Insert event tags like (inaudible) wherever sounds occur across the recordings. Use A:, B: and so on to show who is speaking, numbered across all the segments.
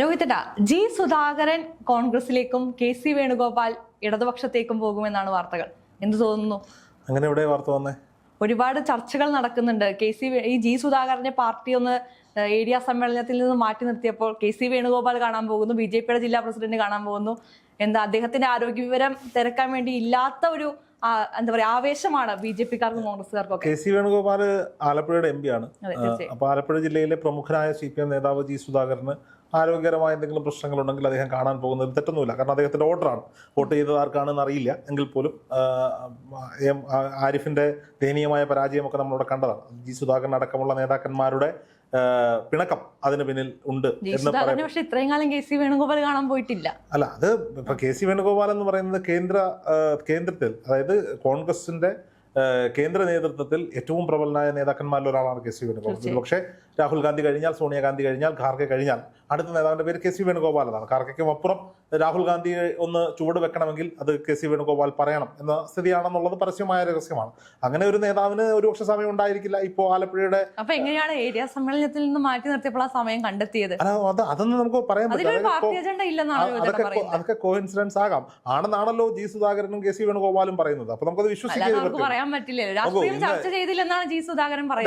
A: രോഹിതേട്ടാ G Sudhakaran കോൺഗ്രസിലേക്കും K C Venugopal ഇടതുപക്ഷത്തേക്കും പോകുമെന്നാണ് വാർത്തകൾ. എന്ത് തോന്നുന്നു?
B: അങ്ങനെ എവിടെ വാർത്ത വന്നേ?
A: ഒരുപാട് ചർച്ചകൾ നടക്കുന്നുണ്ട്. കെ സി ഈ ജി സുധാകരന്റെ പാർട്ടി ഒന്ന് ഏരിയ സമ്മേളനത്തിൽ നിന്ന് മാറ്റി നിർത്തിയപ്പോൾ കെ സി വേണുഗോപാൽ കാണാൻ പോകുന്നു ബി ജെ പിയുടെ ജില്ലാ പ്രസിഡന്റ് കാണാൻ പോകുന്നു. എന്താ അദ്ദേഹത്തിന്റെ ആരോഗ്യ വിവരം തിരക്കാൻ വേണ്ടി ഇല്ലാത്ത ഒരു എന്താ പറയാ ആവേശമാണ് ബി ജെ പിക്കാർക്കും കോൺഗ്രസ്സുകാർക്കും
B: കെ സി വേണുഗോപാൽ ആലപ്പുഴയുടെ എം പി ആണ്. അപ്പൊ ആലപ്പുഴ ജില്ലയിലെ പ്രമുഖനായ സി പി എം നേതാവ് ജി സുധാകരന് ആരോഗ്യകരമായ എന്തെങ്കിലും പ്രശ്നങ്ങളുണ്ടെങ്കിൽ അദ്ദേഹം കാണാൻ പോകുന്നതിൽ തെറ്റൊന്നുമില്ല. കാരണം അദ്ദേഹത്തിന്റെ ഓർഡറാണ് വോട്ട് ചെയ്തത് ആർക്കാണെന്ന് അറിയില്ല. എങ്കിൽ പോലും ആരിഫിന്റെ ആരിഫിന്റെ ദയനീയമായ പരാജയമൊക്കെ നമ്മളിവിടെ കണ്ടതാണ്. ജി സുധാകരൻ അടക്കമുള്ള നേതാക്കന്മാരുടെ പിണക്കം അതിന് പിന്നിൽ ഉണ്ട് എന്ന്
A: പക്ഷെ ഇത്രയും കാലം കെ സി വേണുഗോപാൽ കാണാൻ പോയിട്ടില്ല.
B: അല്ല അത് ഇപ്പൊ കെ സി വേണുഗോപാൽ എന്ന് പറയുന്നത് കേന്ദ്ര കേന്ദ്രത്തിൽ അതായത് കോൺഗ്രസിന്റെ കേന്ദ്ര നേതൃത്വത്തിൽ ഏറ്റവും പ്രബലനായ നേതാക്കന്മാരിൽ ഒരാളാണ് കെ സി വേണുഗോപാൽ. പക്ഷേ രാഹുൽ ഗാന്ധി കഴിഞ്ഞാൽ സോണിയാഗാന്ധി കഴിഞ്ഞാൽ ഖാർഗെ കഴിഞ്ഞാൽ. അടുത്ത നേതാവിന്റെ പേര് കെ സി വേണുഗോപാൽ എന്നാണ്. ഖാർഗയ്ക്കും അപ്പുറം രാഹുൽ ഗാന്ധി ഒന്ന് ചുവട് വെക്കണമെങ്കിൽ അത് കെ സി വേണുഗോപാൽ പറയണം എന്ന സ്ഥിതിയാണെന്നുള്ളത് പരസ്യമായ രഹസ്യമാണ്. അങ്ങനെ ഒരു നേതാവിന് ഒരു പക്ഷെ സമയം ഉണ്ടായിരിക്കില്ല. ഇപ്പോൾ ആലപ്പുഴയുടെ
A: അപ്പൊ എങ്ങനെയാണ് ഏരിയ സമ്മേളനത്തിൽ നിന്ന് മാറ്റി നിർത്തിയപ്പോൾ ആ സമയം കണ്ടെത്തിയത്?
B: അത് അതൊന്നും നമുക്ക് പറയാൻ പറ്റില്ല. അതൊക്കെ അതൊക്കെ കോയിൻസിഡൻസ് ആകാം. ആണെന്നാണല്ലോ ജി സുധാകരനും കെ സി വേണുഗോപാലും പറയുന്നത്. അപ്പൊ നമുക്കത് വിശ്വസിക്കാൻ
A: പറയുന്നത്.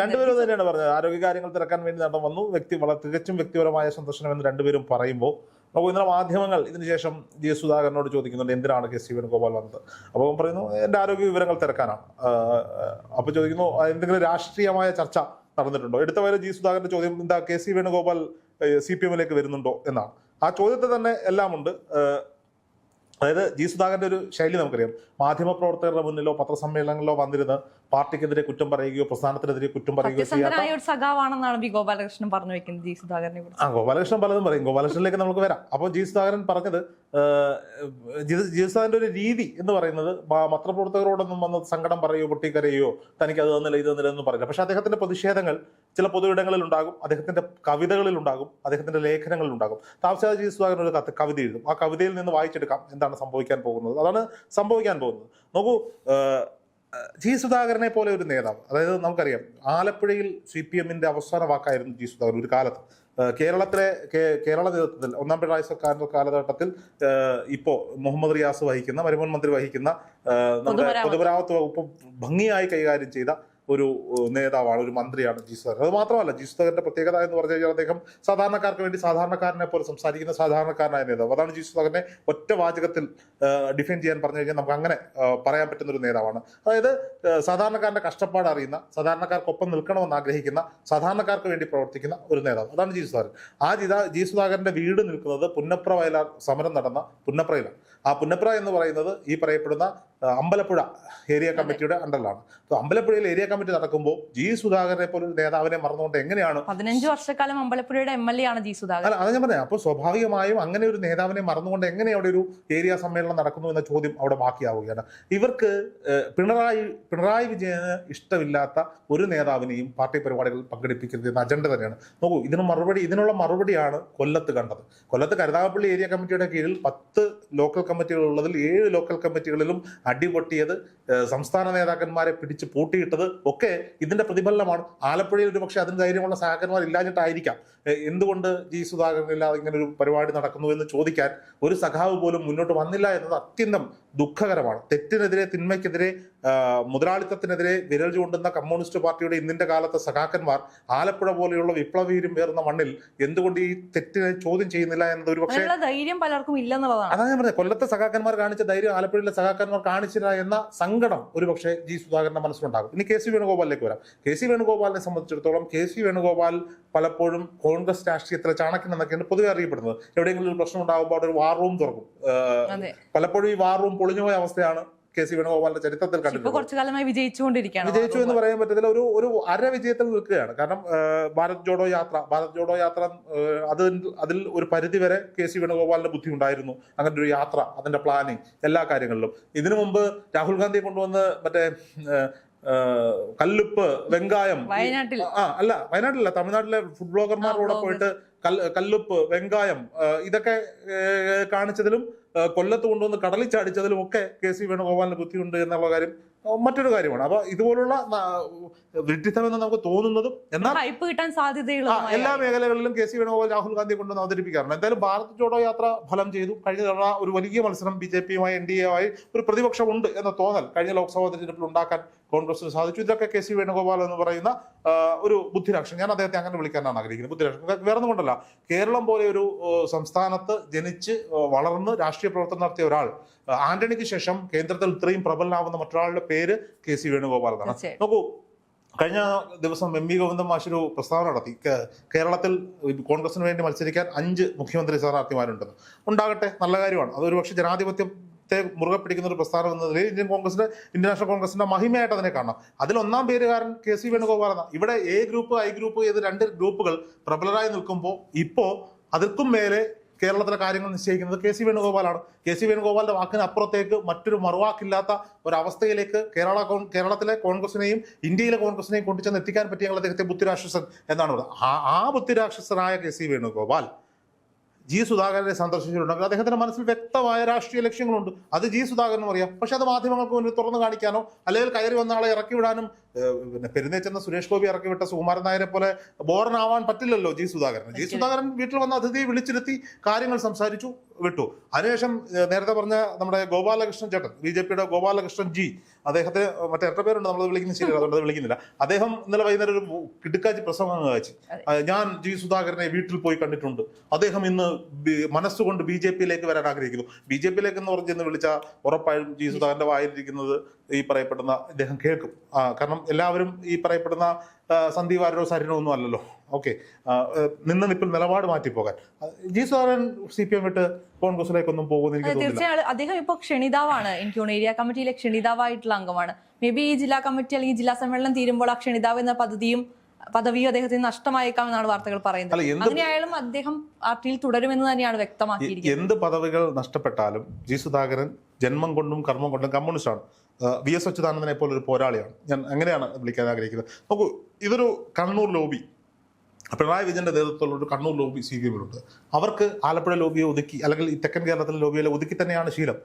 B: രണ്ടുപേരും തന്നെയാണ് പറഞ്ഞത്. ആരോഗ്യകാര്യങ്ങൾ തിരക്കാൻ വേണ്ടി നടന്നു വന്നു. വ്യക്തി വളരെ തികച്ചും വ്യക്തിപരമായ സന്ദർശനം എന്ന് രണ്ടുപേരും പറയുമ്പോൾ അപ്പോൾ ഇന്നലെ മാധ്യമങ്ങൾ ഇതിനുശേഷം ജി. എസ്. സുധാകരനോട് ചോദിക്കുന്നുണ്ട് എന്തിനാണ് കെ. സി. വേണുഗോപാൽ വന്നത്? അപ്പോൾ പറയുന്നു എന്റെ ആരോഗ്യ വിവരങ്ങൾ തിരക്കാനാണ്. അപ്പോൾ ചോദിക്കുന്നു "ആ, എന്തെങ്കിലും രാഷ്ട്രീയമായ ചർച്ച നടന്നിട്ടുണ്ടോ? എടുത്ത വരെ ജി. സുധാകരന്റെ ചോദ്യം എന്താ K. C. Venugopal C. P. എമ്മിലേക്ക് വരുന്നുണ്ടോ? എന്നാണ്. ആ ചോദ്യത്തിൽ തന്നെ എല്ലാമുണ്ട്. അതായത് ജി സുധാകരന്റെ ഒരു ശൈലി നമുക്കറിയാം. മാധ്യമപ്രവർത്തകരുടെ മുന്നിലോ പത്രസമ്മേളനങ്ങളിലോ വന്നിരുന്ന് പാർട്ടിക്കെതിരെ കുറ്റം പറയുകയോ പ്രസ്ഥാനത്തിനെതിരെ കുറ്റം പറയുകയോ ചെയ്യാത്ത
A: സഖാവാണെന്നാണ് ബി ഗോപാലകൃഷ്ണൻ പറഞ്ഞു വെക്കുന്നത് ജി സുധാകരനെ
B: ആ ഗോപാലകൃഷ്ണൻ പലതും പറയും. ഗോപാലകൃഷ്ണനിലേക്ക് നമുക്ക് വരാം. അപ്പോൾ ജി സുധാകരൻ പറഞ്ഞത് ജി- സുധാകരന്റെ സുധാകരന്റെ ഒരു രീതി എന്ന് പറയുന്നത് പത്രപ്രവർത്തകരോടൊന്നും വന്ന് സങ്കടം പറയുകയോ പൊട്ടിക്കരയോ തനിക്ക് അത് തന്നില്ല ഇത് തന്നില്ല എന്ന് പറയില്ല പക്ഷെ അദ്ദേഹത്തിന്റെ പ്രതിഷേധങ്ങൾ ചില പൊതുവിടങ്ങളിൽ ഉണ്ടാകും അദ്ദേഹത്തിന്റെ കവിതകളിൽ ഉണ്ടാകും അദ്ദേഹത്തിന്റെ ലേഖനങ്ങളിൽ ഉണ്ടാകും താമസിയാതെ ജി. സുധാകരൻ ഒരു കത്ത് കവിത എഴുതും. ആ കവിതയിൽ നിന്ന് വായിച്ചെടുക്കാം എന്താണ് സംഭവിക്കാൻ പോകുന്നത്. അതാണ് സംഭവിക്കാൻ പോകുന്നത്. നോക്കൂ ജി. സുധാകരനെ പോലെ ഒരു നേതാവ് അതായത് നമുക്കറിയാം ആലപ്പുഴയിൽ സി പി എമ്മിന്റെ അവസാന വാക്കായിരുന്നു ജി. സുധാകരൻ ഒരു കാലത്ത്. കേരളത്തിലെ കേരള നേതൃത്വത്തിൽ ഒന്നാം പിണറായി സർക്കാരിന്റെ കാലഘട്ടത്തിൽ ഇപ്പോ മുഹമ്മദ് റിയാസ് വഹിക്കുന്ന മരുമോൻ മന്ത്രി വഹിക്കുന്ന നമ്മുടെ.
A: പൊതുമരാമത്ത്
B: വകുപ്പ് ഭംഗിയായി കൈകാര്യം ചെയ്ത ഒരു നേതാവാണ് ഒരു മന്ത്രിയാണ് ജി സുധാകരൻ. അത് മാത്രമല്ല ജി സുധാകരന്റെ പ്രത്യേകത എന്ന് പറഞ്ഞു കഴിഞ്ഞാൽ അദ്ദേഹം സാധാരണക്കാർക്ക് വേണ്ടി സാധാരണക്കാരനെ പോലെ സംസാരിക്കുന്ന സാധാരണക്കാരനായ നേതാവ്. അതാണ് ജി സുധാകരനെ ഒറ്റ വാചകത്തിൽ ഡിഫൈൻ ചെയ്യാൻ പറഞ്ഞു കഴിഞ്ഞാൽ നമുക്ക് അങ്ങനെ പറയാൻ പറ്റുന്ന ഒരു നേതാവാണ്. അതായത് സാധാരണക്കാരന്റെ കഷ്ടപ്പാട് അറിയുന്ന സാധാരണക്കാർക്കൊപ്പം നിൽക്കണമെന്ന് ആഗ്രഹിക്കുന്ന സാധാരണക്കാർക്ക് വേണ്ടി പ്രവർത്തിക്കുന്ന ഒരു നേതാവ്. അതാണ് ജി സുധാകരൻ. ആ ജിതാ ജി സുധാകരന്റെ വീട് നിൽക്കുന്നത് പുന്നപ്ര വയലാർ സമരം നടന്ന പുന്നപ്രയിലാണ്. ആ പുന്നപ്ര എന്ന് പറയുന്നത് ഈ പറയപ്പെടുന്ന അമ്പലപ്പുഴ ഏരിയ കമ്മിറ്റിയുടെ അണ്ടറിലാണ്. അമ്പലപ്പുഴയിൽ ഏരിയ കമ്മിറ്റി നടക്കുമ്പോൾ ജി സുധാകരനെ പോലെ നേതാവിനെ മറന്നുകൊണ്ട് എങ്ങനെയാണ്
A: പതിനഞ്ച് വർഷക്കാലം അമ്പലപ്പുഴയുടെ എം എൽ എ ആണ് ജി സുധാകരൻ.
B: അല്ല അത് ഞാൻ പറഞ്ഞത് അപ്പോൾ സ്വാഭാവികമായും അങ്ങനെ ഒരു നേതാവിനെ മറന്നുകൊണ്ട് എങ്ങനെ അവിടെ ഒരു ഏരിയ സമ്മേളനം നടക്കുന്നു എന്ന ചോദ്യം അവിടെ ബാക്കിയാവുകയാണ്. ഇവർക്ക് പിണറായി പിണറായി വിജയന് ഇഷ്ടമില്ലാത്ത ഒരു നേതാവിനെയും പാർട്ടി പരിപാടികൾ പങ്കെടുപ്പിക്കരുത് എന്ന അജണ്ട തന്നെയാണ്. നോക്കൂ ഇതിന് മറുപടി ഇതിനുള്ള മറുപടിയാണ് കൊല്ലത്ത് കണ്ടത്. കൊല്ലത്ത് കരുതാപ്പള്ളി ഏരിയ കമ്മിറ്റിയുടെ കീഴിൽ പത്ത് ലോക്കൽ കമ്മിറ്റികൾ ഉള്ളതിൽ ഏഴ് ലോക്കൽ കമ്മിറ്റികളിലും അടിപൊട്ടിയത് സംസ്ഥാന നേതാക്കന്മാരെ പിടിച്ച് പൂട്ടിയിട്ടത് ഒക്കെ ഇതിന്റെ പ്രതിഫലനമാണ്. ആലപ്പുഴയിൽ ഒരു പക്ഷേ അതിന് ധൈര്യമുള്ള സഹാക്കന്മാർ ഇല്ലാഞ്ഞിട്ടായിരിക്കാം. എന്തുകൊണ്ട് ജി സുധാകരനില്ലാതെ ഇങ്ങനെ ഒരു പരിപാടി നടക്കുന്നു എന്ന് ചോദിക്കാൻ ഒരു സഖാവ് പോലും മുന്നോട്ട് വന്നില്ല എന്നത് അത്യന്തം ദുഃഖകരമാണ്. തെറ്റിനെതിരെ തിന്മയ്ക്കെതിരെ മുതലാളിത്തത്തിനെതിരെ വിരൽ ചൂണ്ടുന്ന കമ്മ്യൂണിസ്റ്റ് പാർട്ടിയുടെ ഇന്നിന്റെ കാലത്തെ സഖാക്കന്മാർ ആലപ്പുഴ പോലെയുള്ള വിപ്ലവീരും പേർന്ന മണ്ണിൽ എന്തുകൊണ്ട് ഈ തെറ്റിനെ ചോദ്യം ചെയ്യുന്നില്ല എന്നത് ഒരു പക്ഷേ
A: ധൈര്യം പലർക്കും ഇല്ലെന്നുള്ളതാണ്.
B: അതാണ് പറഞ്ഞത് കൊല്ലത്തെ സഖാക്കന്മാർ കാണിച്ച ധൈര്യം ആലപ്പുഴയിലെ സഖാക്കന്മാർ കാണിച്ചില്ല എന്ന സങ്കടം ഒരു പക്ഷേ ജി സുധാകരന്റെ മനസ്സിലുണ്ടാകും. ഇനി കെ സി വേണുഗോപാലിലേക്ക് വരാം. കെ സി വേണുഗോപാലിനെ സംബന്ധിച്ചിടത്തോളം കെ സി വേണുഗോപാൽ പലപ്പോഴും കോൺഗ്രസ് രാഷ്ട്രീയത്തിലെ ചാണക്യൻ എന്നൊക്കെയാണ് പൊതുവെ അറിയപ്പെടുന്നത്. എവിടെയെങ്കിലും ഒരു പ്രശ്നം ഉണ്ടാകുമ്പോൾ അവിടെ ഒരു വാർ റൂം തുറക്കും. പലപ്പോഴും ഈ വാർ റൂം പൊളിഞ്ഞുപോയ അവസ്ഥയാണ് കെ സി വേണുഗോപാലിന്റെ ചരിത്രത്തിൽ
A: കണ്ടിട്ടുണ്ട്
B: കണ്ടിട്ടുള്ളത്
A: കുറച്ചു കാലമായി വിജയിച്ചുകൊണ്ടിരിക്കുകയാണ്
B: വിജയിച്ചു എന്ന് പറയാൻ പറ്റത്തില്ല. ഒരു ഒരു അര വിജയത്തിൽ നിൽക്കുകയാണ്. കാരണം ഭാരത് ജോഡോ യാത്ര ഭാരത് ജോഡോ യാത്ര അത് അതിൽ ഒരു പരിധി വരെ കെ സി വേണുഗോപാലിന്റെ ബുദ്ധി ഉണ്ടായിരുന്നു. അങ്ങനെ ഒരു യാത്ര അതിന്റെ പ്ലാനിങ് എല്ലാ കാര്യങ്ങളിലും. ഇതിനു മുമ്പ് രാഹുൽ ഗാന്ധിയെ കൊണ്ടുവന്ന് മറ്റേ കല്ലുപ്പ് വെങ്കായം
A: വയനാട്ടിൽ.
B: ആ അല്ല വയനാട്ടിലല്ല തമിഴ്നാട്ടിലെ ഫുഡ് ബ്ലോഗർമാരുടെ പോയിട്ട് കല്ലുപ്പ് വെങ്കായം ഇതൊക്കെ കാണിച്ചതിലും കൊല്ലത്ത് കൊണ്ടുവന്ന് കടലിൽ ചാടിച്ചതിലും ഒക്കെ കെ സി വേണുഗോപാലിന് ബുദ്ധിയുണ്ട് എന്നുള്ള കാര്യം മറ്റൊരു കാര്യമാണ്. അപ്പൊ ഇതുപോലുള്ള വിഡ്ഢിത്തമെന്ന് നമുക്ക് തോന്നുന്നതും എന്നാൽ
A: ഹൈപ്പ് കിട്ടാൻ സാധ്യതയുള്ള
B: എല്ലാ മേഖലകളിലും കെ സി വേണുഗോപാൽ രാഹുൽ ഗാന്ധി കൊണ്ടുവന്ന് അവതരിപ്പിക്കാറുണ്ട്. എന്തായാലും ഭാരത് ജോഡോ യാത്ര ഫലം ചെയ്തു. കഴിഞ്ഞ തവണ ഒരു വലിയ മത്സരം ബി ജെ പിയുമായി എൻ ഡി എയുമായി ഒരു പ്രതിപക്ഷമുണ്ട് എന്ന തോന്നൽ കഴിഞ്ഞ ലോക്സഭാ തെരഞ്ഞെടുപ്പിൽ ഉണ്ടാക്കാൻ കോൺഗ്രസിന് സാധിച്ചു. ഇതൊക്കെ കെ സി വേണുഗോപാൽ എന്ന് പറയുന്ന ഒരു ബുദ്ധിരാക്ഷൻ. ഞാൻ അദ്ദേഹത്തെ അങ്ങനെ വിളിക്കാനാണ് ആഗ്രഹിക്കുന്നത്. ബുദ്ധിരാക്ഷൻ. വേറെ കൊണ്ടല്ല. കേരളം പോലെ ഒരു സംസ്ഥാനത്ത് ജനിച്ച് വളർന്ന് രാഷ്ട്രീയ പ്രവർത്തനം നടത്തിയ ഒരാൾ ആന്റണിക്ക് ശേഷം കേന്ദ്രത്തിൽ ഇത്രയും പ്രബലനാവുന്ന മറ്റൊരാളുടെ പേര് കെ സി വേണുഗോപാൽ എന്നാണ് നോക്കൂ കഴിഞ്ഞ ദിവസം എം വി ഗോവിന്ദൻ മാഷൊരു പ്രസ്താവന നടത്തി. കേരളത്തിൽ കോൺഗ്രസിന് വേണ്ടി മത്സരിക്കാൻ അഞ്ച് മുഖ്യമന്ത്രി സ്ഥാനാർത്ഥിമാരുണ്ടെന്ന്. ഉണ്ടാകട്ടെ നല്ല കാര്യമാണ്. അതൊരു പക്ഷേ ജനാധിപത്യത്തെ മുറുകെ പിടിക്കുന്ന ഒരു പ്രസ്ഥാനം എന്ന നിലയിൽ ഇന്ത്യൻ കോൺഗ്രസിന്റെ ഇന്ത്യൻ നാഷണൽ കോൺഗ്രസിന്റെ മഹിമയായിട്ട് അതിനെ കാണാം അതിൽ ഒന്നാം പേരുകാരൻ കെ സി വേണുഗോപാൽ എന്ന ഇവിടെ എ ഗ്രൂപ്പ് ഐ ഗ്രൂപ്പ് ഏത് രണ്ട് ഗ്രൂപ്പുകൾ പ്രബലരായി നിൽക്കുമ്പോൾ ഇപ്പോ അതിർക്കും മേലെ കേരളത്തിലെ കാര്യങ്ങൾ നിശ്ചയിക്കുന്നത് കെ സി വേണുഗോപാലാണ്. കെ സി വേണുഗോപാലിന്റെ വാക്കിന് അപ്പുറത്തേക്ക് മറ്റൊരു മറുവാക്കില്ലാത്ത ഒരവസ്ഥയിലേക്ക് കേരള കേരളത്തിലെ കോൺഗ്രസിനെയും ഇന്ത്യയിലെ കോൺഗ്രസിനെയും കൊണ്ടുചെന്ന് എത്തിക്കാൻ പറ്റിയ അദ്ദേഹത്തെ ബുദ്ധിരാക്ഷസൻ എന്നാണ് പറയുന്നത് ആ ബുദ്ധിരാക്ഷസനായ കെ സി വേണുഗോപാൽ ജി സുധാകരനെ സന്ദർശിച്ചിട്ടുണ്ടെങ്കിൽ അദ്ദേഹത്തിന്റെ മനസ്സിൽ വ്യക്തമായ രാഷ്ട്രീയ ലക്ഷ്യങ്ങളുണ്ട്. അത് ജി സുധാകരനും അറിയാം. പക്ഷെ അത് മാധ്യമങ്ങൾക്ക് മുന്നിൽ തുറന്നു കാണിക്കാനോ അല്ലെങ്കിൽ കയറി വന്ന ആളെ ഇറക്കി വിടാനും പിന്നെ പെരുന്നേച്ചെന്ന സുരേഷ് ഗോപി ഇറക്കി വിട്ട സുകുമാരൻ നായരെ പോലെ ബോറനാവാൻ പറ്റില്ലല്ലോ ജി സുധാകരൻ ജി സുധാകരൻ വീട്ടിൽ വന്ന അതിഥിയെ വിളിച്ചിരുത്തി കാര്യങ്ങൾ സംസാരിച്ചു വിട്ടു. അതിനുശേഷം നേരത്തെ പറഞ്ഞ നമ്മുടെ ഗോപാലകൃഷ്ണൻ ചേട്ടൻ ബി ജെ പിയുടെ ഗോപാലകൃഷ്ണൻ ജി അദ്ദേഹത്തിന് മറ്റേ എത്ര പേരുണ്ട് നമ്മൾ വിളിക്കുന്ന ശരി അതുകൊണ്ട് വിളിക്കുന്നില്ല. അദ്ദേഹം ഇന്നലെ വൈകുന്നേരം ഒരു കിടുക്കാച്ചി പ്രസംഗം കാഴ്ച. ഞാൻ ജി സുധാകരനെ വീട്ടിൽ പോയി കണ്ടിട്ടുണ്ട്. അദ്ദേഹം ഇന്ന് മനസ്സുകൊണ്ട് ബി ജെ പിയിലേക്ക് വരാൻ ആഗ്രഹിക്കുന്നു. ബി ജെ പിയിലേക്ക് എന്ന് പറഞ്ഞ് വിളിച്ച ഉറപ്പായും ജി സുധാകരന്റെ വായിരിക്കുന്നത് ഈ പറയപ്പെടുന്ന ഇദ്ദേഹം കേൾക്കും. കാരണം എല്ലാവരും ഈ പറയപ്പെടുന്ന സന്ധിവാരോ സന്ദീപ് ആരോ സരിനോ ഒന്നും അല്ലല്ലോ. ഓക്കെ. നിന്ന് നിപ്പിൽ നിലപാട് മാറ്റിപ്പോകാൻ. G Sudhakaran C P M വിട്ട് കോൺഗ്രസിലേക്കൊന്നും പോകുന്നില്ല എനിക്ക്
A: തീർച്ചയായും അദ്ദേഹം ഇപ്പോൾ ക്ഷണിതാവാണ്. എനിക്ക് തോന്നുന്നു ഏരിയ കമ്മിറ്റിയിലെ ക്ഷണിതാവായിട്ടുള്ള അംഗമാണ്. മേ ബി ഈ ജില്ലാ കമ്മിറ്റി അല്ലെങ്കിൽ ജില്ലാ സമ്മേളനം തീരുമ്പോൾ ആ ക്ഷണിതാവ് എന്ന പദ്ധതിയും പദവിയും അദ്ദേഹത്തിന് നഷ്ടമായേക്കാം എന്നാണ് വാർത്തകൾ പറയുന്നത്. അങ്ങനെയായാലും അദ്ദേഹം പാർട്ടിയിൽ തുടരുമെന്ന് തന്നെയാണ് വ്യക്തമാക്കിയിരിക്കുന്നത്.
B: എന്ത് പദവികൾ നഷ്ടപ്പെട്ടാലും ജി സുധാകരൻ ജന്മം കൊണ്ടും കർമ്മം കൊണ്ടും കമ്മ്യൂണിസ്റ്റാണ്. വി എസ് അച്യുതാനന്ദനെ പോലെ ഒരു പോരാളിയാണ്. ഞാൻ അങ്ങനെയാണ് വിളിക്കാൻ ആഗ്രഹിക്കുന്നത്. നോക്കൂ ഇതൊരു കണ്ണൂർ ലോബി പിണറായി വിജയന്റെ നേതൃത്വത്തിലുള്ള ഒരു കണ്ണൂർ ലോബി സി പി എമ്മിലുണ്ട് അവർക്ക് ആലപ്പുഴ ലോബിയെ ഒതുക്കി അല്ലെങ്കിൽ ഈ തെക്കൻ കേരളത്തിലെ ലോബിയെ ഒതുക്കി തന്നെയാണ് ശീലം.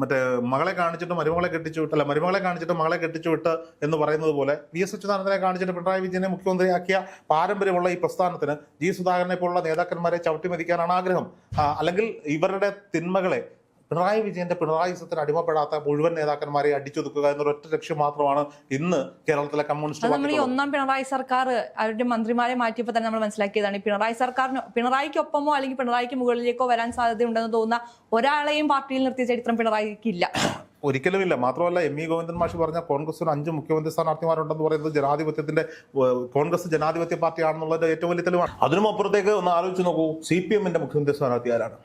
B: മറ്റേ മകളെ കാണിച്ചിട്ട് മരുമകളെ കെട്ടിച്ചു വിട്ട് അല്ല മരുമകളെ കാണിച്ചിട്ട് മകളെ കെട്ടിച്ചു വിട്ട് എന്ന് പറയുന്നത് പോലെ വി എസ് അച്യുതാനന്ദനെ കാണിച്ചിട്ട് പിണറായി വിജയനെ മുഖ്യമന്ത്രിയാക്കിയ പാരമ്പര്യമുള്ള ഈ പ്രസ്ഥാനത്തിന് ജി സുധാകരനെ പോലുള്ള നേതാക്കന്മാരെ ചവിട്ടിമതിക്കാനാണ് ആഗ്രഹം. അല്ലെങ്കിൽ ഇവരുടെ തിന്മകളെ പിണറായി വിജയന്റെ പിണറായിസത്തിന് അടിമപ്പെടാത്ത മുഴുവൻ നേതാക്കന്മാരെ അടിച്ചൊതുക്കുക എന്നൊരു ഒറ്റ ലക്ഷ്യം മാത്രമാണ് ഇന്ന് കേരളത്തിലെ കമ്മ്യൂണിസ്റ്റ്
A: നമ്മൾ ഈ ഒന്നാം പിണറായി സർക്കാർ അവരുടെ മന്ത്രിമാരെ മാറ്റിയപ്പോൾ തന്നെ നമ്മൾ മനസ്സിലാക്കിയതാണ്. പിണറായി സർക്കാരിന് പിണറായിക്കൊപ്പമോ അല്ലെങ്കിൽ പിണറായിക്ക് മുകളിലേക്കോ വരാൻ സാധ്യതയുണ്ടെന്ന് തോന്നുന്ന ഒരാളെയും പാർട്ടിയിൽ നിർത്തിയ ചരിത്രം പിണറായിക്ക് ഇല്ല (coughs)
B: ഒരിക്കലുമില്ല. മാത്രമല്ല എം ഇ ഗോവിന്ദൻ മാഷി പറഞ്ഞ കോൺഗ്രസിന് അഞ്ച് മുഖ്യമന്ത്രി സ്ഥാനാർത്ഥിമാരുണ്ടെന്ന് പറയുന്നത് ജനാധിപത്യത്തിന്റെ കോൺഗ്രസ് ജനാധിപത്യ പാർട്ടിയാണെന്നുള്ളതിന്റെ ഏറ്റവും വലിയ തെളിവാണ്. അതിനും അപ്പുറത്തേക്ക് ഒന്ന് ആലോചിച്ച് നോക്കൂ. സി പി എമ്മിന്റെ മുഖ്യമന്ത്രി സ്ഥാനാർത്ഥി ആരാണ്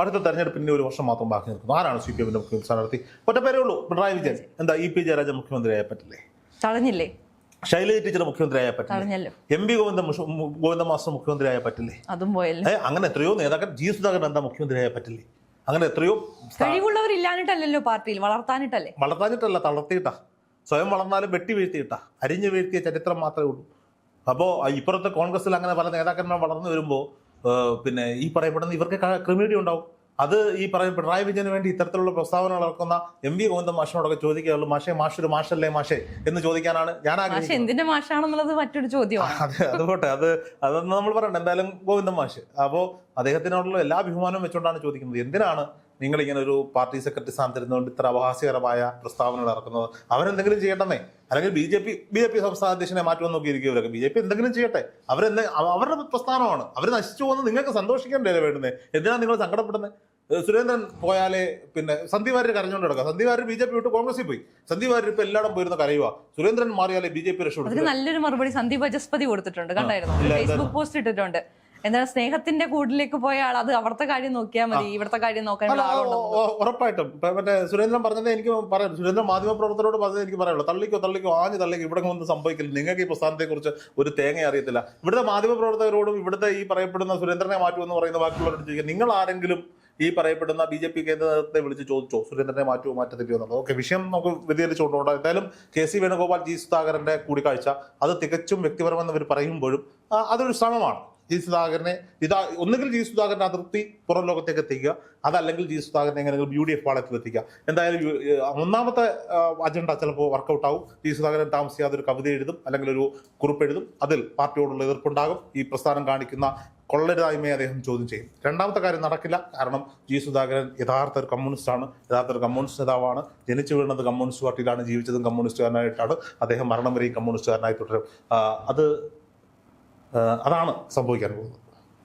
B: അടുത്ത തെരഞ്ഞെടുപ്പിന്റെ ഒരു വർഷം മാത്രം ബാക്കി നിൽക്കുന്നു. ആരാണ് സി പി എമ്മിന്റെ മുഖ്യമന്ത്രി സ്ഥാനാർത്ഥി? ഒറ്റപ്പേരേ പേരേ ഉള്ളൂ. പിണറായി വിജയൻ. എന്താ ഇ പി ജയരാജൻ മുഖ്യമന്ത്രിയായ പറ്റില്ലേ?
A: തടഞ്ഞില്ലേ?
B: ശൈലജ ടീച്ചർ മുഖ്യമന്ത്രിയായ പറ്റില്ലേ? M P Govinda Govinda master മുഖ്യമന്ത്രിയായ പറ്റില്ലേ?
A: അതും പോയല്ലേ.
B: അങ്ങനെ എത്രയോ നേതാക്കൾ ജി സുധാകരൻ എന്താ മുഖ്യമന്ത്രിയായ പറ്റില്ലേ? അങ്ങനെ എത്രയോ
A: കഴിവുള്ളവരില്ലാനിട്ടല്ലോ പാർട്ടിയിൽ. വളർത്താനിട്ടല്ലേ
B: വളർത്താനിട്ടല്ല തളർത്തിയിട്ടാ. സ്വയം വളർന്നാലും വെട്ടി വീഴ്ത്തിയിട്ടാ. അരിഞ്ഞു വീഴ്ത്തിയ ചരിത്രം മാത്രമേ ഉള്ളൂ. അപ്പോ ഇപ്പുറത്തെ കോൺഗ്രസിൽ അങ്ങനെ പല നേതാക്കന്മാർ വളർന്നു വരുമ്പോൾ പിന്നെ ഈ പറയപ്പെടുന്ന ഇവർക്ക് ക്രിമിനിറ്റി ഉണ്ടാവും. അത് ഈ പറയ പിണറായി വിജയന് വേണ്ടി ഇത്തരത്തിലുള്ള പ്രസ്താവനകൾ ഇറക്കുന്ന എം വി ഗോവിന്ദൻ മാഷിനോടൊക്കെ ചോദിക്കുകയുള്ളൂ മാഷേ മാഷൊരു മാഷല്ലേ മാഷേ? എന്ന് ചോദിക്കാനാണ് ഞാൻ ആഗ്രഹിക്കുന്നത്.
A: എന്തിന്റെ മാഷാണെന്നുള്ളത് മറ്റൊരു ചോദ്യം
B: അതെ അത് പോട്ടെ അത് അതൊന്നും നമ്മൾ പറയണ്ട. എന്തായാലും ഗോവിന്ദൻ മാഷ്. അപ്പോൾ അദ്ദേഹത്തിനോടുള്ള എല്ലാ അഭിമാനവും വെച്ചുകൊണ്ടാണ് ചോദിക്കുന്നത്. എന്തിനാണ് നിങ്ങൾ ഇങ്ങനെ ഒരു പാർട്ടി സെക്രട്ടറി സ്ഥാനത്തിരുന്നുകൊണ്ട് ഇത്ര അപഹാസ്യകരമായ പ്രസ്താവനകൾ ഇറക്കുന്നത് അവരെന്തെങ്കിലും ചെയ്യണമേ അല്ലെങ്കിൽ B J P B J P സംസ്ഥാന അധ്യക്ഷനെ മാറ്റുമെന്ന് നോക്കിയിരിക്കും ബി ജെ പി എന്തെങ്കിലും ചെയ്യട്ടെ. അവരെന്തെ അവരുടെ പ്രസ്ഥാനമാണ്. അവർ നശിച്ചു പോകുന്നത് നിങ്ങൾക്ക് സന്തോഷിക്കേണ്ടേ വേണ്ടുന്നത് എന്തിനാണ് നിങ്ങൾ സങ്കടപ്പെടുന്നത് സുരേന്ദ്രൻ പോയാലേ പിന്നെ സന്ദീപ് വാര്യർ കരഞ്ഞുകൊണ്ട് കിടക്കുക Sandeep Warrier B J P വിട്ട് കോൺഗ്രസിൽ പോയി. സന്ദീപ് വാര്യർ ഇപ്പൊ എല്ലായിടം പോയിരുന്ന കരയുക സുരേന്ദ്രൻ മാറിയാലേ ബി ജെ പി രക്ഷപ്പെടും
A: നല്ലൊരു മറുപടി സന്ദീപ് ജസ്പതി കൊടുത്തിട്ടുണ്ട്. കണ്ടായിരുന്നു? ഫേസ്ബുക്ക് പോസ്റ്റ് ഇട്ടിട്ടുണ്ട്. എന്നാൽ സ്നേഹത്തിന്റെ കൂടിലേക്ക് പോയ ആൾ അത് അവിടുത്തെ കാര്യം നോക്കിയാൽ മതി. ഇവിടുത്തെ കാര്യം
B: ഉ- ഉറപ്പായിട്ടും. മറ്റേ സുരേന്ദ്രൻ പറഞ്ഞത് എനിക്ക് പറയാം. സുരേന്ദ്രൻ മാധ്യമ പ്രവർത്തനോട് പറഞ്ഞത് എനിക്ക് പറയാനുള്ളൂ. തള്ളിക്കോ തള്ളിക്കോ ആഞ്ഞു തള്ളിക്കോ ഇവിടെ ഒന്നും സംഭവിക്കില്ല നിങ്ങൾക്ക് ഈ പ്രസ്ഥാനത്തെ കുറിച്ച് ഒരു തേങ്ങ അറിയത്തില്ല. ഇവിടുത്തെ മാധ്യമ പ്രവർത്തകരോടും ഇവിടുത്തെ ഈ പറയപ്പെടുന്ന സുരേന്ദ്രനെ മാറ്റുമെന്ന് പറയുന്ന ബാക്കിയുള്ളവരോട് ചോദിക്കുക. നിങ്ങൾ ആരെങ്കിലും ഈ പറയപ്പെടുന്ന ബി ജെ പി കേന്ദ്ര നേതൃത്വത്തെ വിളിച്ച് ചോദിച്ചോ സുരേന്ദ്രനെ മാറ്റുമോ മാറ്റത്തില്ലയോ എന്നുള്ളത്? ഓക്കെ വിഷയം നമുക്ക് വ്യതിചലിച്ചുകൊണ്ടോണ്ട് എന്തായാലും കെ സി വേണുഗോപാൽ ജി സുധാകരന്റെ കൂടിക്കാഴ്ച അത് തികച്ചും വ്യക്തിപരമെന്ന് അവർ പറയുമ്പോഴും അതൊരു ശ്രമമാണ്. ജി സുധാകരനെ ഇതാ ഒന്നുകിൽ ജി സുധാകരൻ അതിർത്തി പുറം ലോകത്തേക്ക് എത്തിക്കുക അതല്ലെങ്കിൽ ജി സുധാകരനെ എങ്ങനെയെങ്കിലും യു ഡി എഫ് പാളയത്തിൽ എത്തിക്കുക. എന്തായാലും ഒന്നാമത്തെ അജണ്ട ചിലപ്പോൾ വർക്കൗട്ട് ആവും ജി സുധാകരൻ താമസിയാതെ ഒരു കവിത എഴുതും അല്ലെങ്കിൽ ഒരു കുറിപ്പ് എഴുതും. അതിൽ പാർട്ടിയോടുള്ള എതിർപ്പുണ്ടാകും. ഈ പ്രസ്ഥാനം കാണിക്കുന്ന കൊള്ളരുതായ്മയെ അദ്ദേഹം ചോദ്യം ചെയ്യും. രണ്ടാമത്തെ കാര്യം നടക്കില്ല. കാരണം ജി സുധാകരൻ യഥാർത്ഥ ഒരു കമ്മ്യൂണിസ്റ്റാണ് യഥാർത്ഥ ഒരു കമ്മ്യൂണിസ്റ്റ് നേതാവാണ്. ജനിച്ചു വീണത് കമ്മ്യൂണിസ്റ്റ് പാർട്ടിയിലാണ് ജീവിച്ചതും കമ്മ്യൂണിസ്റ്റുകാരനായിട്ടാണ് അദ്ദേഹം മരണം വരെയും കമ്മ്യൂണിസ്റ്റുകാരനായി തുടരും. അത് അതാണ് സംഭവിക്കാൻ പോകുന്നത്.